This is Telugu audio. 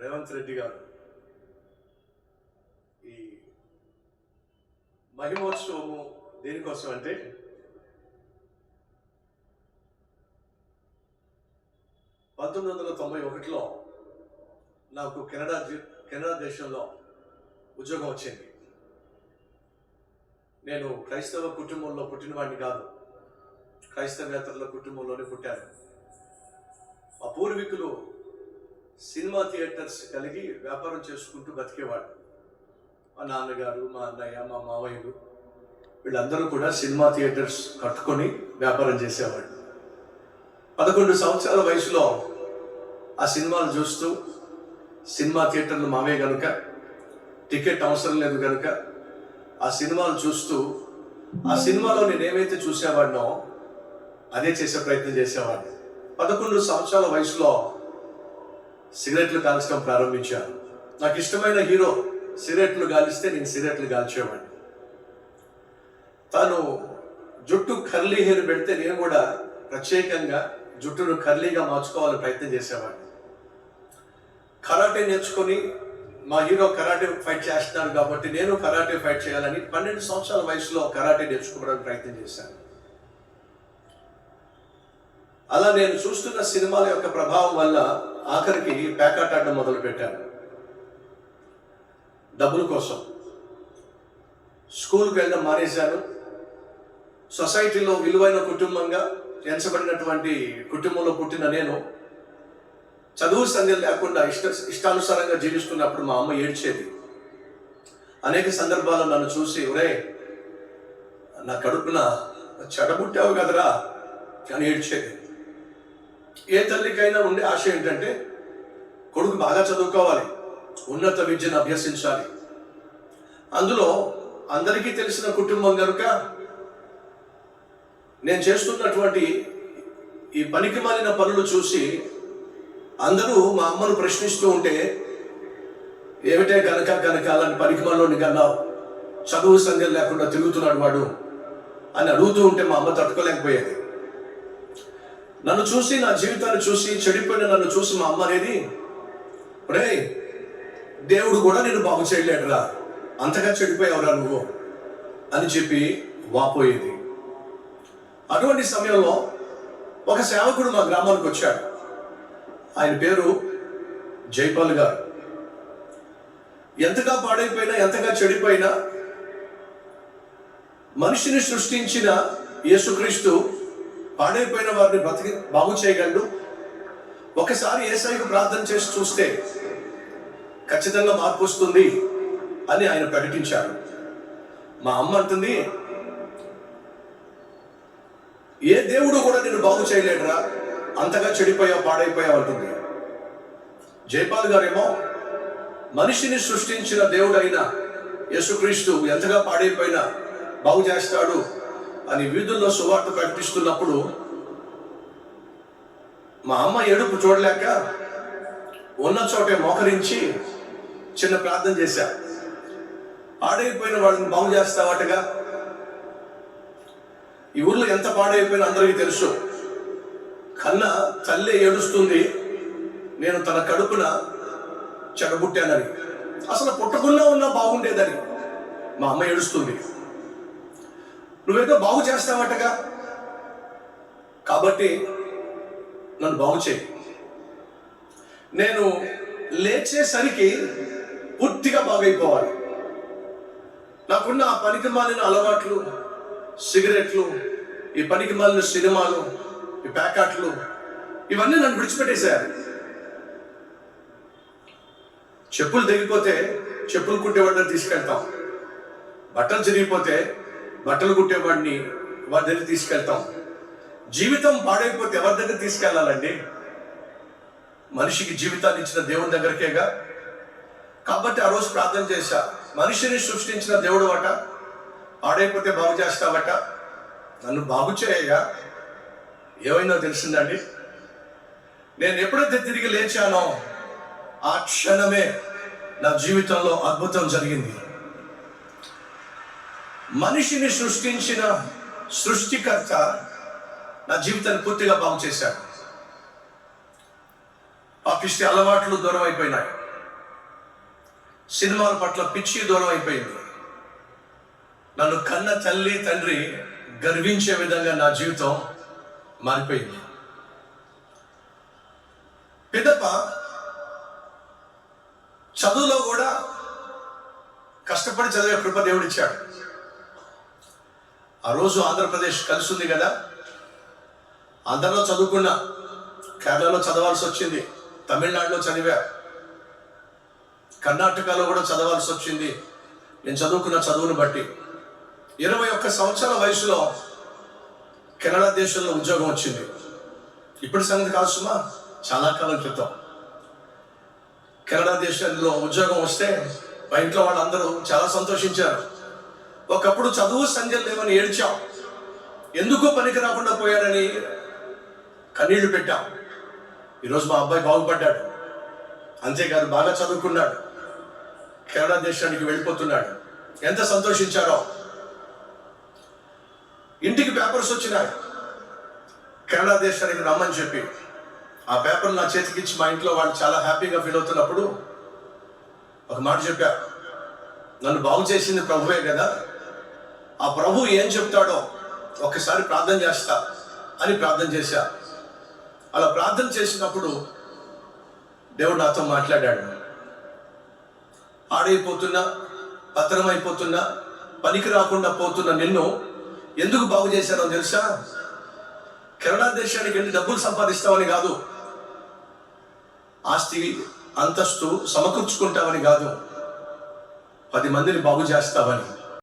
రేవంత్ రెడ్డి గారు ఈ మహిమోత్సవము దేనికోసం అంటే పంతొమ్మిది వందల తొంభై ఒకటిలో నాకు కెనడా జీ- కెనడా దేశంలో ఉద్యోగం వచ్చింది. నేను క్రైస్తవ కుటుంబంలో పుట్టినవాడిని కాదు క్రైస్తవేతరుల కుటుంబంలోనే పుట్టాను. మా పూర్వీకులు సినిమా థియేటర్స్ కలిగి వ్యాపారం చేసుకుంటూ బతికేవాడు మా నాన్నగారు మా అన్నయ్య మా మావయ్యలు వీళ్ళందరూ కూడా సినిమా థియేటర్స్ కట్టుకొని వ్యాపారం చేసేవాళ్ళు. పదకొండు సంవత్సరాల వయసులో ఆ సినిమాలు చూస్తూ సినిమా థియేటర్లు మావే కనుక టికెట్ అవసరం లేదు కనుక ఆ సినిమాలు చూస్తూ ఆ సినిమాలో నేను ఏమైతే చూసేవాడినో అదే చేసే ప్రయత్నం చేసేవాడిని. పదకొండు సంవత్సరాల వయసులో సిగరెట్లు కాల్చడం ప్రారంభించాను నాకు ఇష్టమైన హీరో సిగరెట్లు గాలిస్తే నేను సిగరెట్లు కాల్చేవాడిని తాను జుట్టు కర్లీ హెయిర్ పెడితే నేను కూడా ప్రత్యేకంగా జుట్టును కర్లీగా మార్చుకోవాలని ప్రయత్నం చేసేవాడిని. కరాటే నేర్చుకొని మా హీరో కరాటే ఫైట్ చేస్తున్నాడు కాబట్టి నేను కరాటే ఫైట్ చేయాలని పన్నెండు సంవత్సరాల వయసులో కరాటే నేర్చుకోవడానికి ప్రయత్నం చేశాను. అలా నేను చూస్తున్న సినిమాల యొక్క ప్రభావం వల్ల ఆఖరికి ప్యాకాట్ ఆడడం మొదలు పెట్టాను డబ్బుల కోసం. స్కూల్కి వెళ్ళడం మానేశాను. సొసైటీలో విలువైన కుటుంబంగా ఎంచబడినటువంటి కుటుంబంలో పుట్టిన నేను చదువు సంధ్యలు లేకుండా ఇష్ట ఇష్టానుసారంగా జీవిస్తున్నప్పుడు మా అమ్మ ఏడ్చేది. అనేక సందర్భాల్లో నన్ను చూసి ఒరే నా కడుపున చెడబుట్టావు కదరా అని ఏడ్చేది. ఏ తల్లికైనా ఉండే ఆశ ఏంటంటే కొడుకు బాగా చదువుకోవాలి ఉన్నత విద్యను అభ్యసించాలి. అందులో అందరికీ తెలిసిన కుటుంబం కనుక నేను చేస్తున్నటువంటి ఈ పనికి మాలిన పనులు చూసి అందరూ మా అమ్మను ప్రశ్నిస్తూ ఉంటే ఏమిటే కనుక కనుక అలాంటి పనికి మాలోని కన్నా చదువు సంధ్యలు లేకుండా తిరుగుతున్నాడు వాడు అని అడుగుతూ ఉంటే మా అమ్మ తట్టుకోలేకపోయేది. నన్ను చూసి నా జీవితాన్ని చూసి చెడిపోయిన నన్ను చూసి మా అమ్మ అనేది రే దేవుడు కూడా నేను బాగు చేయలేడురా. అంతగా చెడిపోయావురా నువ్వు. అని చెప్పి వాపోయేది. అటువంటి సమయంలో ఒక సేవకుడు మా గ్రామానికి వచ్చాడు. ఆయన పేరు జైపాల్ గారు. ఎంతగా పాడైపోయినా ఎంతగా చెడిపోయినా మనిషిని సృష్టించిన యేసుక్రీస్తు పాడైపోయిన వారిని బ్రతికి బాగు చేయగలడు. ఒకసారి ఏసైకు ప్రార్థన చేసి చూస్తే ఖచ్చితంగా మార్పు వస్తుంది అని ఆయన ప్రకటించారు మా అమ్మ అంటుంది ఏ దేవుడు కూడా నేను బాగు చేయలేడురా. అంతగా చెడిపోయా పాడైపోయా అంటుంది. జైపాల్ గారేమో మనిషిని సృష్టించిన దేవుడైన యేసుక్రీస్తు ఎంతగా పాడైపోయినా బాగు చేస్తాడు. అని వీధుల్లో సువార్త ప్రకటిస్తున్నప్పుడు మా అమ్మ ఏడుపు చూడలేక ఉన్న చోటే మోకరించి చిన్న ప్రార్థన చేశా. పాడైపోయిన వాళ్ళని బాగు చేస్తావాటగా? ఈ ఊర్లో ఎంత పాడైపోయిన అందరికీ తెలుసు. కన్న తల్లి ఏడుస్తుంది నేను తన కడుపున చెడబుట్టానని. అసలు పుట్టకుండా ఉన్నా బాగుండేదని మా అమ్మ ఏడుస్తుంది. నువ్వేదో బాగు చేస్తావటగా? కాబట్టి నన్ను బాగు చేయి. నేను లేచేసరికి పూర్తిగా బాగైపోవాలి. నాకున్న ఆ పనికి మాలిన అలవాట్లు సిగరెట్లు ఈ పనికి మాలిన సినిమాలు ఈ ప్యాకెట్లు ఇవన్నీ నన్ను విడిచిపెట్టేశారు. చెప్పులు తెగిపోతే చెప్పులు కుట్టేవాడిని తీసుకెళ్తాం. బట్టలు చిరిగిపోతే బట్టలు కుట్టేవాడిని వారి దగ్గర తీసుకెళ్తాం. జీవితం పాడైపోతే ఎవరి దగ్గర తీసుకెళ్ళాలండి మనిషికి జీవితాన్ని ఇచ్చిన దేవుని దగ్గరికేగా? కాబట్టి ఆ రోజు ప్రార్థన చేశా. మనిషిని సృష్టించిన దేవుడు అట పాడైపోతే బాగు చేస్తావట. నన్ను బాగు చేయగా ఏమైందో తెలిసిందండి? నేను ఎప్పుడైతే తిరిగి లేచానో ఆ క్షణమే నా జీవితంలో అద్భుతం జరిగింది. మనిషిని సృష్టించిన సృష్టికర్త నా జీవితాన్ని పూర్తిగా బాగు చేశాడు. పాపిస్తే అలవాట్లు దూరం అయిపోయినాయి. సినిమాల పట్ల పిచ్చి దూరం అయిపోయింది. నన్ను కన్న తల్లి తండ్రి గర్వించే విధంగా నా జీవితం మారిపోయింది. పిదప చదువులో కూడా కష్టపడి చదివే కృప దేవుడిచ్చాడు. ఆ రోజు ఆంధ్రప్రదేశ్ కలిసి ఉంది కదా? ఆంధ్రలో చదువుకున్నా. కేరళలో చదవాల్సి వచ్చింది. తమిళనాడులో చదివా. కర్ణాటకలో కూడా చదవాల్సి వచ్చింది. నేను చదువుకున్న చదువును బట్టి. ఇరవై ఒక్క సంవత్సరాల వయసులో కెనడా దేశంలో ఉద్యోగం వచ్చింది. ఇప్పుడు సంగతి కాదు సుమా చాలా కాలం క్రితం. కెనడా దేశంలో ఉద్యోగం వస్తే మా ఇంట్లో వాళ్ళందరూ చాలా సంతోషించారు. ఒకప్పుడు చదువు సంధ్యలు లేవని ఏడ్చాం. ఎందుకో పనికి రాకుండా పోయాడని కన్నీళ్ళు పెట్టాం. ఈరోజు మా అబ్బాయి బాగుపడ్డాడు. అంతేకాదు బాగా చదువుకున్నాడు. కెనడా దేశానికి వెళ్ళిపోతున్నాడు. ఎంత సంతోషించారో. ఇంటికి పేపర్స్ వచ్చినాయి. కెనడా దేశానికి రమ్మని చెప్పి. ఆ పేపర్ నా చేతికి ఇచ్చి మా ఇంట్లో వాళ్ళు చాలా హ్యాపీగా ఫీల్ అవుతున్నప్పుడు ఒక మాట చెప్పారు నన్ను బాగు చేసింది ప్రభువే కదా. ఆ ప్రభు ఏం చెప్తాడో ఒకసారి ప్రార్థన చేస్తా అని ప్రార్థన చేశా. అలా ప్రార్థన చేసినప్పుడు దేవుడు నాతో మాట్లాడాడు. ఆడైపోతున్నా పతనమైపోతున్నా పనికి రాకుండా పోతున్న నిన్ను ఎందుకు బాగు చేశానో తెలుసా? కెనడా దేశానికి వెళ్ళి డబ్బులు సంపాదిస్తామని కాదు. ఆస్తి అంతస్తు సమకూర్చుకుంటావని కాదు. పది మందిని బాగు చేస్తావని.